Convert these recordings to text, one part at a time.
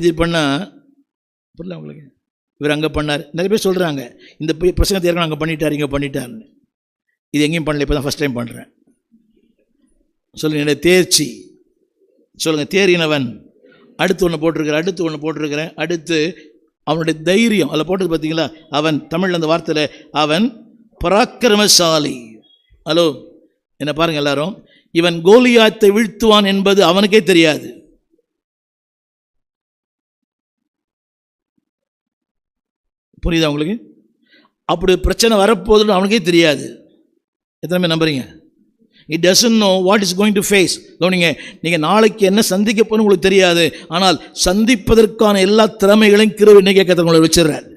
இது பண்ணால் புரியல உங்களுக்கு. இவர் அங்கே பண்ணார். நிறைய பேர் சொல்கிறாங்க இந்த பிரசங்கத்தை ஏற்கனவே அங்கே பண்ணிட்டார் இங்கே பண்ணிட்டாருன்னு. இது எங்கேயும் பண்ணல இப்போ தான் ஃபஸ்ட் டைம் பண்ணுறேன் சொல்லுங்கள் என்னுடைய தேர்ச்சி. சொல்லுங்கள் தேறினவன். அடுத்து ஒன்று போட்டிருக்கிறேன் அடுத்து ஒன்று போட்டிருக்கிறேன். அடுத்து அவனுடைய தைரியம் அதில் போட்டது பார்த்தீங்களா அவன் தமிழில் அந்த வார்த்தையில் அவன் பராக்கிரமசாலி. ஹலோ என்ன பாருங்க எல்லாரும். இவன் கோலியாத்தை வீழ்த்துவான் என்பது அவனுக்கே தெரியாது. புரியுதா உங்களுக்கு? அப்படி பிரச்சனை வரப்போகுதுன்னு அவனுக்கே தெரியாது. எத்தனை பேர் நம்புறீங்க? It doesn't know what is going to face கவனிங்க நீங்கள் நாளைக்கு என்ன சந்திக்க போகணும் உங்களுக்கு தெரியாது. ஆனால் சந்திப்பதற்கான எல்லா திறமைகளையும் கிருவை இன்னைக்கே கத்தவங்களை வச்சிடுறாரு.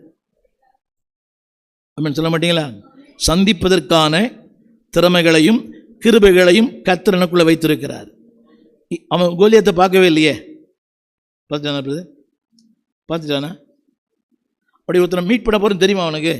அப்படின்னு சொல்ல மாட்டீங்களா? சந்திப்பதற்கான திறமைகளையும் கிருபைகளையும் கத்தர் எனக்குள்ளே வைத்திருக்கிறார். இ- அவன் கோலியத்தை பார்க்கவே இல்லையே? பார்த்துட்டானா பிரதர்? பார்த்துட்டானா? அப்படி ஒருத்தனை மீட் பண்ண போகிறேன்னு தெரியுமா அவனுக்கு?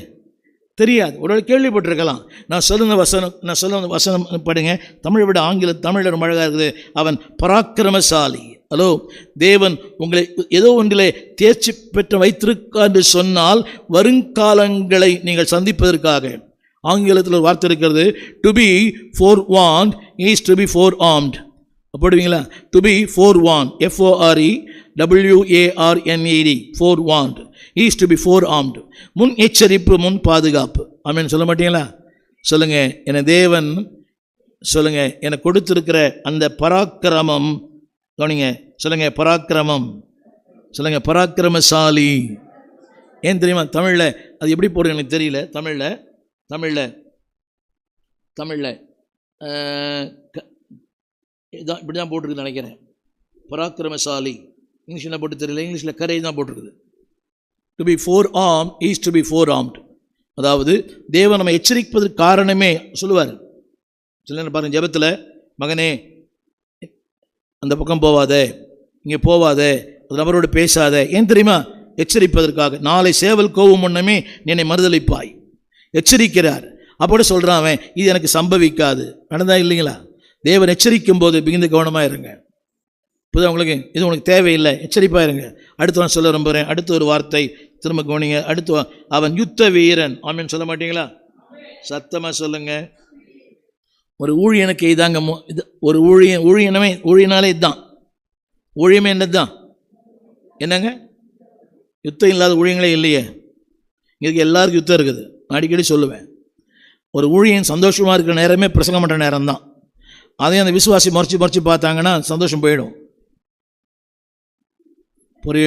தெரியாது. ஒரு கேள்விப்பட்டிருக்கலாம். நான் சொல்லுங்க வசனம் நான் சொல்லுங்க வசனம் படுங்க. தமிழை விட ஆங்கில தமிழர் அழகாக இருக்குது. அவன் பராக்கிரமசாலி. ஹலோ தேவன் உங்களை ஏதோ ஒன்றிலே தேர்ச்சி பெற்று வைத்திருக்கா என்று சொன்னால் வருங்காலங்களை நீங்கள் சந்திப்பதற்காக. ஆங்கிலத்தில் ஒரு வார்த்தை இருக்கிறது to be forewarned is to be forearmed போடுவீங்களா to be forewarned F O R E W A R N E D forewarned is to be forearmed முன் எச்சரிப்பு முன் பாதுகாப்பு. அப்படின்னு சொல்ல மாட்டீங்களா? சொல்லுங்கள் என தேவன் சொல்லுங்கள் எனக்கு கொடுத்துருக்கிற அந்த பராக்கிரமம் கவனிங்க. சொல்லுங்கள் பராக்கிரமம். சொல்லுங்கள் பராக்கிரமசாலி. ஏன் தெரியுமா? தமிழில் அது எப்படி போடுறது எனக்கு தெரியல. தமிழில் தமிழில் தமிழில் இதான் இப்படி தான் போட்டிருக்குன்னு நினைக்கிறேன். பராக்கிரமசாலி. இங்கிலீஷில் போட்டு தெரியல? இங்கிலீஷில் கரேஜ் தான் போட்டிருக்குது. To be forearmed is to be forearmed அதாவது தேவன் நம்ம எச்சரிப்பதற்கு காரணமே சொல்லுவார். சில நேரம் பாருங்க ஜெபத்தில் மகனே அந்த பக்கம் போவாத இங்கே போவாத ஒரு நபரோடு பேசாத. ஏன் தெரியுமா? எச்சரிப்பதற்காக. நாளை சேவல் கோவம் முன்னமே நீ என்னை மறுதளிப்பாய் எச்சரிக்கிறார். அப்படி சொல்கிறான் அவன் இது எனக்கு சம்பவிக்காது. நடந்தா இல்லைங்களா? தேவன் எச்சரிக்கும் போது மிகுந்த கவனமாக இருங்க புது உங்களுக்கு? இது உனக்கு தேவையில்லை. எச்சரிப்பாக இருங்க அடுத்து நான் சொல்ல விரும்புகிறேன். அடுத்த ஒரு வார்த்தை. திரும்ப கவனிங்க. அடுத்து அவன் யுத்த வீரன். ஆமின்னு சொல்ல மாட்டீங்களா? சத்தமாக சொல்லுங்க. ஒரு ஊழியனுக்கு இதாங்க இது ஒரு ஊழியன் ஊழியனமே ஊழியனாலே இதுதான். ஊழியமே என்னதுதான்? என்னங்க? யுத்தம் இல்லாத ஊழியங்களே இல்லையே. இதுக்கு எல்லாருக்கும் யுத்தம் இருக்குது. நான் அடிக்கடி சொல்லுவேன். ஒரு ஊழியன் சந்தோஷமாக இருக்கிற நேரமே பிரசங்கம் பண்ணுற நேரம் தான் அதையும் அந்த விசுவாசி மறைச்சி மறைச்சி பார்த்தாங்கன்னா சந்தோஷம் போயிடும்.